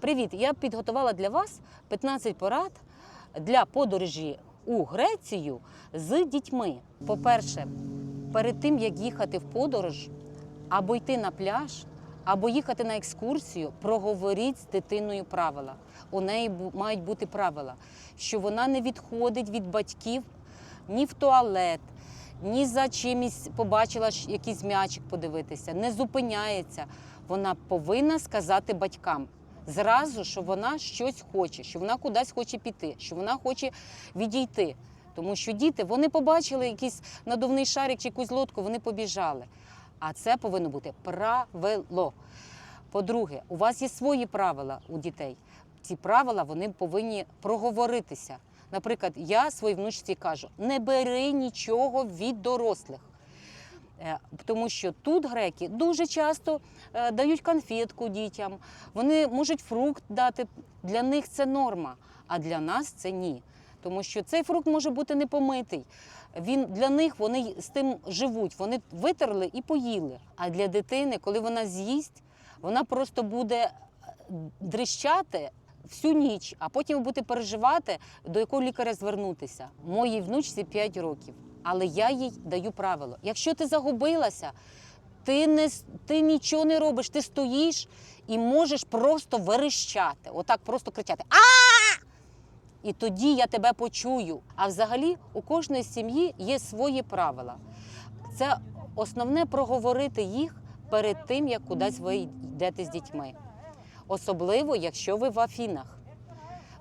Привіт! Я підготувала для вас 15 порад для подорожі у Грецію з дітьми. По-перше, перед тим як їхати в подорож або йти на пляж, або їхати на екскурсію, проговоріть з дитиною правила. У неї мають бути правила, що вона не відходить від батьків ні в туалет, ні за чимось побачила якийсь м'ячик подивитися, не зупиняється. Вона повинна сказати батькам зразу, що вона щось хоче, що вона кудись хоче піти, що вона хоче відійти. Тому що діти вони побачили якийсь надувний шарик чи якусь лодку, вони побіжали. А це повинно бути правило. По-друге, у вас є свої правила у дітей. Ці правила вони повинні проговоритися. Наприклад, я своїй внучці кажу: не бери нічого від дорослих. Е, Тому що тут греки дуже часто е, дають конфетку дітям, вони можуть фрукт дати. Для них це норма, а для нас це ні. Тому що цей фрукт може бути не помитий. Він для них вони з тим живуть. Вони витерли і поїли. А для дитини, коли вона з'їсть, вона просто буде е, дрищати всю ніч, а потім буде переживати, до якого лікаря звернутися. Моїй внучці 5 років, але я їй даю правило. Якщо ти загубилася, ти не ти нічого не робиш, ти стоїш і можеш просто верещати, отак просто кричати А! І тоді я тебе почую. А взагалі у кожної сім'ї є свої правила. Це основне проговорити їх перед тим, як кудись ви йдете з дітьми. Особливо, якщо ви в Афінах.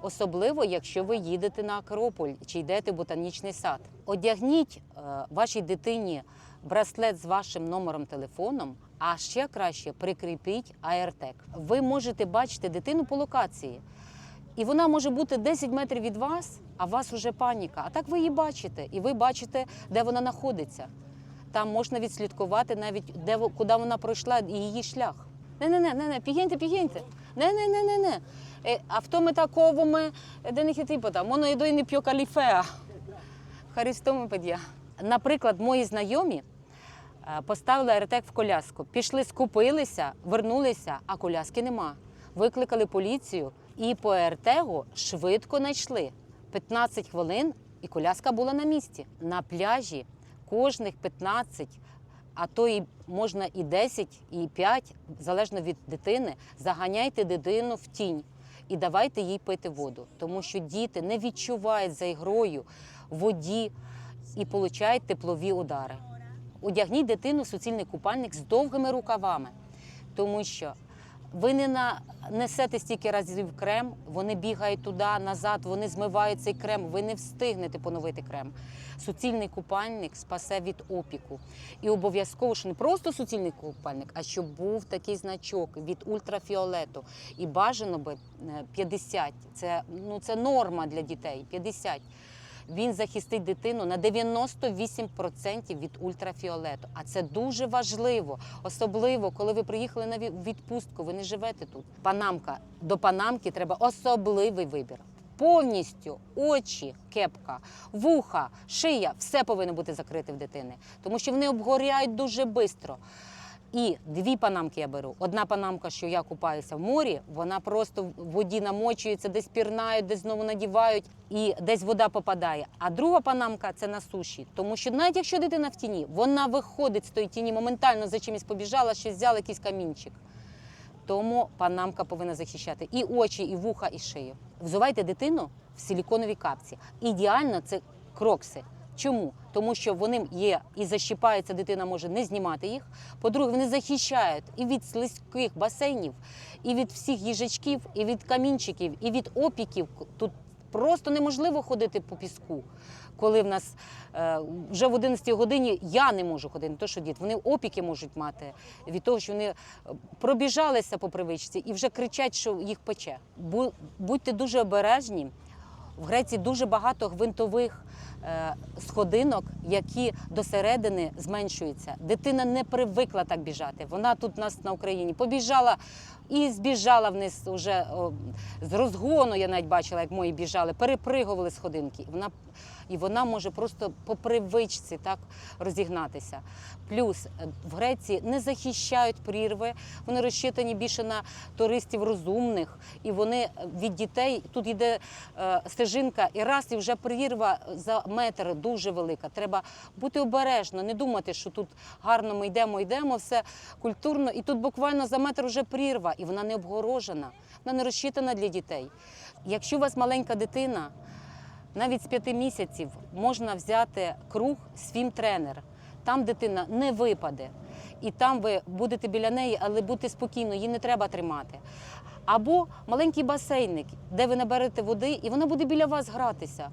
Особливо, якщо ви їдете на Акрополь чи йдете в ботанічний сад. Одягніть е, вашій дитині браслет з вашим номером телефоном, а ще краще прикріпіть аертек. Ви можете бачити дитину по локації. І вона може бути 10 метрів від вас, а у вас вже паніка. А так ви її бачите, і ви бачите, де вона знаходиться. Там можна відслідкувати навіть де куди вона пройшла і її шлях. Не, не, не, не, не, пігіньте, пігіньте. Не, не, не, не, не. Е, А в тому таковому, де не хитипота, моно ідой не п'ю каліфеа. Харістоми подія. Наприклад, мої знайомі е, поставили аертек в коляску. Пішли, скупилися, вернулися, а коляски нема. Викликали поліцію і по аертегу швидко знайшли. 15 хвилин і коляска була на місці. На пляжі кожних 15, а то і можна і 10, і 5, залежно від дитини, заганяйте дитину в тінь і давайте їй пити воду, тому що діти не відчувають за ігрою воді і получають теплові удари. Одягніть дитину в суцільний купальник з довгими рукавами, тому що ви не на- несете стільки разів крем, вони бігають туди, назад, вони змивають цей крем, ви не встигнете поновити крем. Суцільний купальник спасе від опіку. І обов'язково, що не просто суцільний купальник, а щоб був такий значок від ультрафіолету. І бажано би е, 50. Це, ну, це норма для дітей. 50. Він захистить дитину на 98% від ультрафіолету. А це дуже важливо, особливо коли ви приїхали на ві- відпустку. Ви не живете тут. Панамка до панамки треба особливий вибір. Повністю очі, кепка, вуха, шия все повинно бути закрите в дитини, тому що вони обгоряють дуже швидко. І дві панамки я беру. Одна панамка, що я купаюся в морі, вона просто в воді намочується, десь пірнають, десь знову надівають, і десь вода попадає. А друга панамка це на суші. Тому що навіть якщо дитина в тіні, вона виходить з тої тіні, моментально за чимось побіжала, щось взяла якийсь камінчик. Тому панамка повинна захищати і очі, і вуха, і шию. Взувайте дитину в силіконовій капці. Ідеально це крокси. Чому? Тому що вони є і защіпаються, дитина може не знімати їх. По-друге, вони захищають і від слизьких басейнів, і від всіх їжачків, і від камінчиків, і від опіків. Тут просто неможливо ходити по піску. Коли в нас е, вже в 11 годині я не можу ходити, не то що діти, вони опіки можуть мати від того, що вони е, пробіжалися по привичці і вже кричать, що їх пече. Бу- Будьте дуже обережні В Греції дуже багато гвинтових е, сходинок, які до середини зменшуються. Дитина не привикла так біжати. Вона тут у нас на Україні побіжала і збіжала вниз уже з розгону. Я навіть бачила, як мої біжали, перепригували сходинки. Вона, і вона може просто по привичці так розігнатися. Плюс е, в Греції не захищають прірви, вони розчитані більше на туристів розумних, і вони е, від дітей тут йде е, стежинка, і раз і вже прірва за метр дуже велика. Треба бути обережно, не думати, що тут гарно ми йдемо, йдемо, все культурно, і тут буквально за метр вже прірва, і вона не обгорожена, вона не розчитана для дітей. Якщо у вас маленька дитина, навіть з п'яти місяців можна взяти круг свім-тренер. Там дитина не випаде. І там ви будете біля неї, але будьте спокійно, її не треба тримати. Або маленький басейник, де ви наберете води, і вона буде біля вас гратися,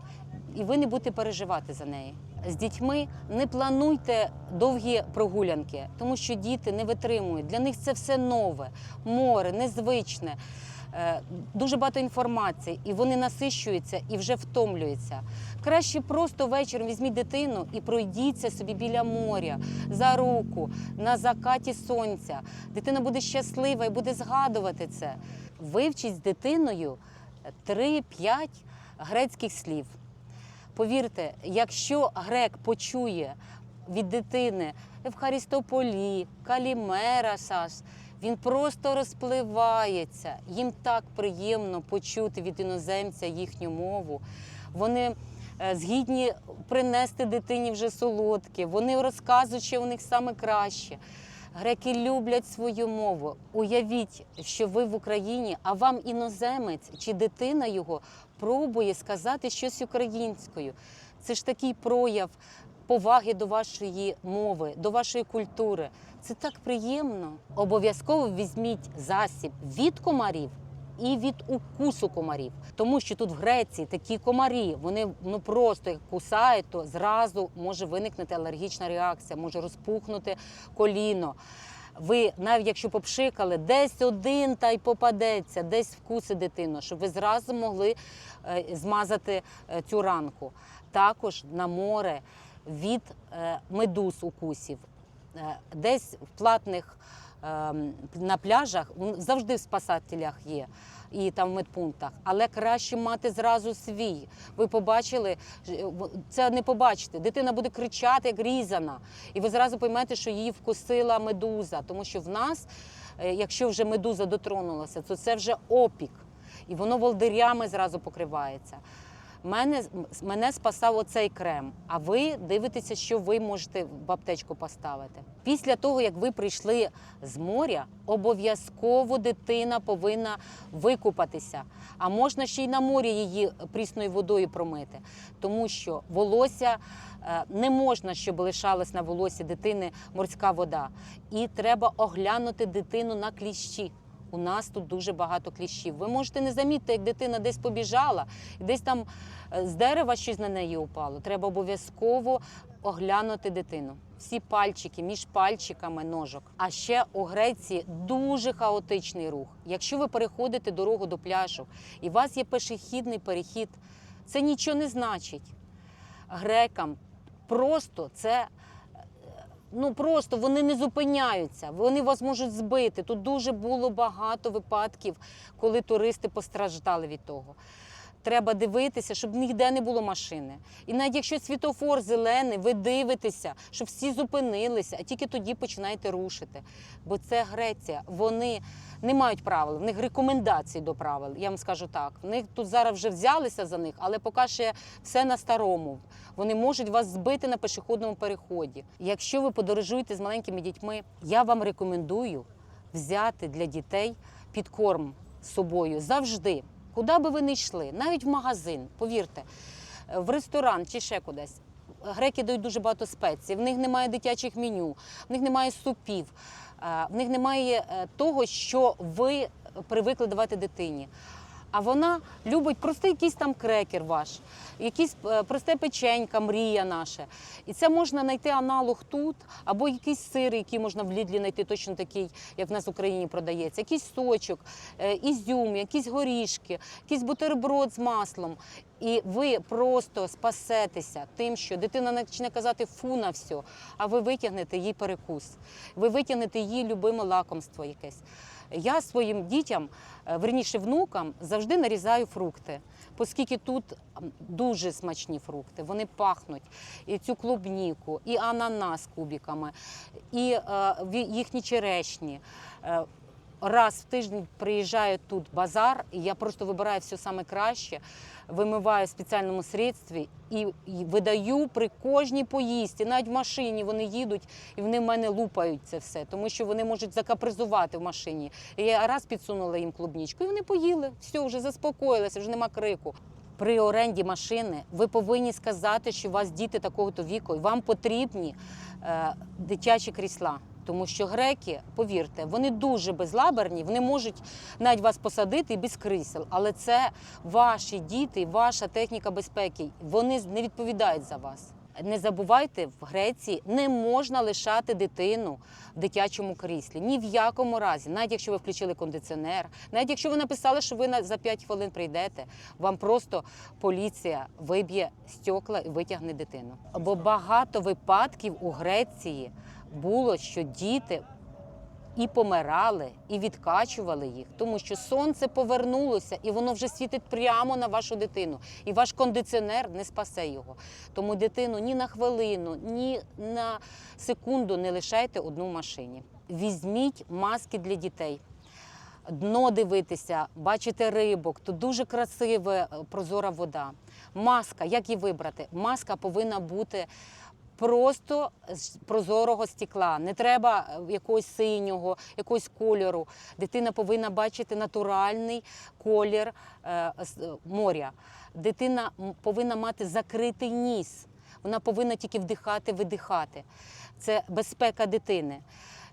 і ви не будете переживати за неї. З дітьми не плануйте довгі прогулянки, тому що діти не витримують. Для них це все нове, море, незвичне. Е, Дуже багато інформації, і вони насищуються і вже втомлюються. Краще просто вечором візьміть дитину і пройдіться собі біля моря за руку на закаті сонця. Дитина буде щаслива і буде згадувати це. Вивчіть з дитиною 3-5 грецьких слів. Повірте, якщо грек почує від дитини Евхарістополі, Калімерасас, він просто розпливається. Їм так приємно почути від іноземця їхню мову. Вони е, згідні принести дитині вже солодке. Вони розказують, що у них саме краще. Греки люблять свою мову. Уявіть, що ви в Україні, а вам іноземець чи дитина його пробує сказати щось українською. Це ж такий прояв поваги до вашої мови, до вашої культури. Це так приємно. Обов'язково візьміть засіб від комарів. І від укусу комарів, тому що тут в Греції такі комарі, вони ну просто як кусають, то зразу може виникнути алергічна реакція, може розпухнути коліно. Ви навіть якщо попшикали, десь один та й попадеться, десь вкуси дитину, щоб ви зразу могли е, змазати е, цю ранку. Також на море від е, медуз укусів. Е, Десь в платних ем, на пляжах завжди в спасателях є. І там в медпунктах, але краще мати зразу свій. Ви побачили, це не побачите. Дитина буде кричати, як різана, і ви зразу поймете, що її вкусила медуза. Тому що в нас, е, якщо вже медуза дотронулася, то це вже опік, і воно волдирями зразу покривається. Мене, мене спасав оцей крем, а ви дивитеся, що ви можете в аптечку поставити. Після того, як ви прийшли з моря, обов'язково дитина повинна викупатися. А можна ще й на морі її прісною водою промити, тому що волосся е, не можна, щоб лишалась на волосі дитини морська вода. І треба оглянути дитину на кліщі. У нас тут дуже багато кліщів. Ви можете не замітити, як дитина десь побіжала, десь там е, з дерева щось на неї упало. Треба обов'язково оглянути дитину. Всі пальчики між пальчиками ножок. А ще у Греції дуже хаотичний рух. Якщо ви переходите дорогу до пляжу і у вас є пішохідний перехід, це нічого не значить. Грекам просто це ну просто вони не зупиняються, вони вас можуть збити. Тут дуже було багато випадків, коли туристи постраждали від того. Треба дивитися, щоб ніде не було машини. І навіть якщо світофор зелений, ви дивитеся, щоб всі зупинилися, а тільки тоді починаєте рушити. Бо це Греція. Вони не мають правил, в них рекомендації до правил. Я вам скажу так. В них тут зараз вже взялися за них, але поки ще все на старому. Вони можуть вас збити на пішохідному переході. Якщо ви подорожуєте з маленькими дітьми, я вам рекомендую взяти для дітей підкорм з собою завжди. Куди би ви не йшли, навіть в магазин, повірте, е, в ресторан чи ще кудись. Греки дають дуже багато спецій, в них немає дитячих меню, в них немає супів, е, в них немає е, того, що ви привикли давати дитині. А вона любить просто якийсь там крекер ваш, якийсь е, просте печенька, мрія наша. І це можна знайти аналог тут, або якийсь сир, який можна в Лідлі знайти, точно такий, як в нас в Україні продається, якийсь сочок, е, ізюм, якісь горішки, якийсь бутерброд з маслом. І ви просто спасетеся тим, що дитина почне казати фу на все, а ви витягнете їй перекус, ви витягнете їй любиме лакомство якесь. Я своїм дітям, е, верніше внукам, завжди нарізаю фрукти, оскільки тут дуже смачні фрукти, вони пахнуть. І цю клубніку, і ананас кубіками, і е, їхні черешні. Раз в тиждень приїжджає тут базар, і я просто вибираю все саме краще, вимиваю в спеціальному средстві і, видаю при кожній поїздці. Навіть в машині вони їдуть і вони в мене лупають це все, тому що вони можуть закапризувати в машині. І я раз підсунула їм клубнічку, і вони поїли. Все, вже заспокоїлися, вже нема крику. При оренді машини ви повинні сказати, що у вас діти такого-то віку, і вам потрібні е, дитячі крісла. Тому що греки, повірте, вони дуже безлаберні, вони можуть навіть вас посадити без крісел. Але це ваші діти, ваша техніка безпеки. Вони не відповідають за вас. Не забувайте, в Греції не можна лишати дитину в дитячому кріслі. Ні в якому разі, навіть якщо ви включили кондиціонер, навіть якщо ви написали, що ви за 5 хвилин прийдете, вам просто поліція виб'є стекла і витягне дитину. Бо багато випадків у Греції було, що діти і помирали, і відкачували їх, тому що сонце повернулося і воно вже світить прямо на вашу дитину. І ваш кондиціонер не спасе його. Тому дитину ні на хвилину, ні на секунду не лишайте одну в машині. Візьміть маски для дітей. Дно дивитися, бачите рибок, тут дуже красива е, прозора вода. Маска, як її вибрати? Маска повинна бути просто з прозорого стекла. Не треба е, якогось синього, якогось кольору. Дитина повинна бачити натуральний колір е, е, моря. Дитина повинна мати закритий ніс. Вона повинна тільки вдихати, видихати. Це безпека дитини.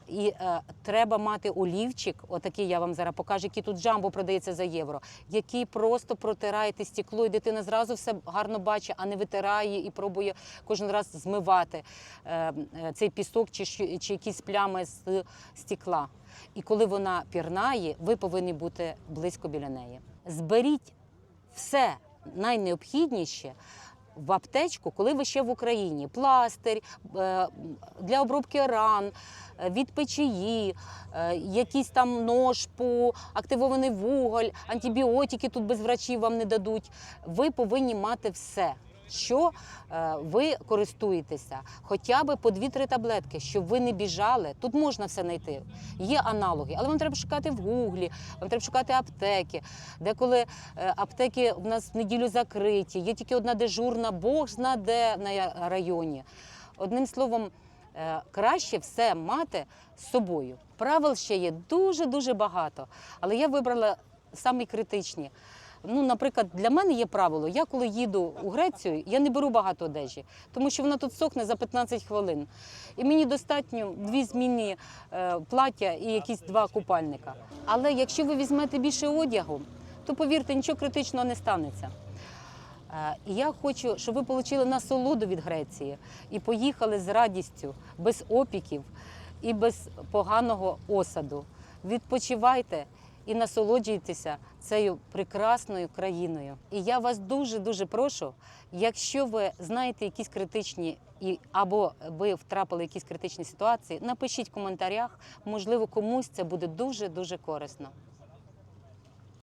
І е, треба мати олівчик, отакий я вам зараз покажу, який тут джамбо продається за євро, який просто протирає те стекло, і дитина зразу все гарно бачить, а не витирає і пробує кожен раз змивати е, е, цей пісок чи, чи якісь плями з стекла. І коли вона пірнає, ви повинні бути близько біля неї. Зберіть все найнеобхідніше в аптечку, коли ви ще в Україні. Пластир е, для обробки ран, е, від печії, е, якийсь там ножпу, активований вуголь, антибіотики тут без врачів вам не дадуть. Ви повинні мати все. Що е, ви користуєтеся, хоча б по 2-3 таблетки, щоб ви не біжали. Тут можна все знайти. Є аналоги, але вам треба шукати в гуглі, вам треба шукати аптеки. Деколи е, аптеки в нас в неділю закриті, є тільки одна дежурна, Бог зна де на районі. Одним словом, е, краще все мати з собою. Правил ще є дуже дуже багато, але я вибрала самі критичні. Ну, наприклад, для мене є правило: я коли їду у Грецію, я не беру багато одежі, тому що вона тут сохне за 15 хвилин. І мені достатньо дві змінні е, плаття і якісь два купальника. Але якщо ви візьмете більше одягу, то повірте, нічого критичного не станеться. Е, я хочу, щоб ви отримали насолоду від Греції і поїхали з радістю, без опіків і без поганого осаду. Відпочивайте і насолоджуйтеся цією прекрасною країною. І я вас дуже дуже прошу, якщо ви знаєте якісь критичні і або ви втрапили в якісь критичні ситуації, напишіть в коментарях. Можливо, комусь це буде дуже дуже корисно.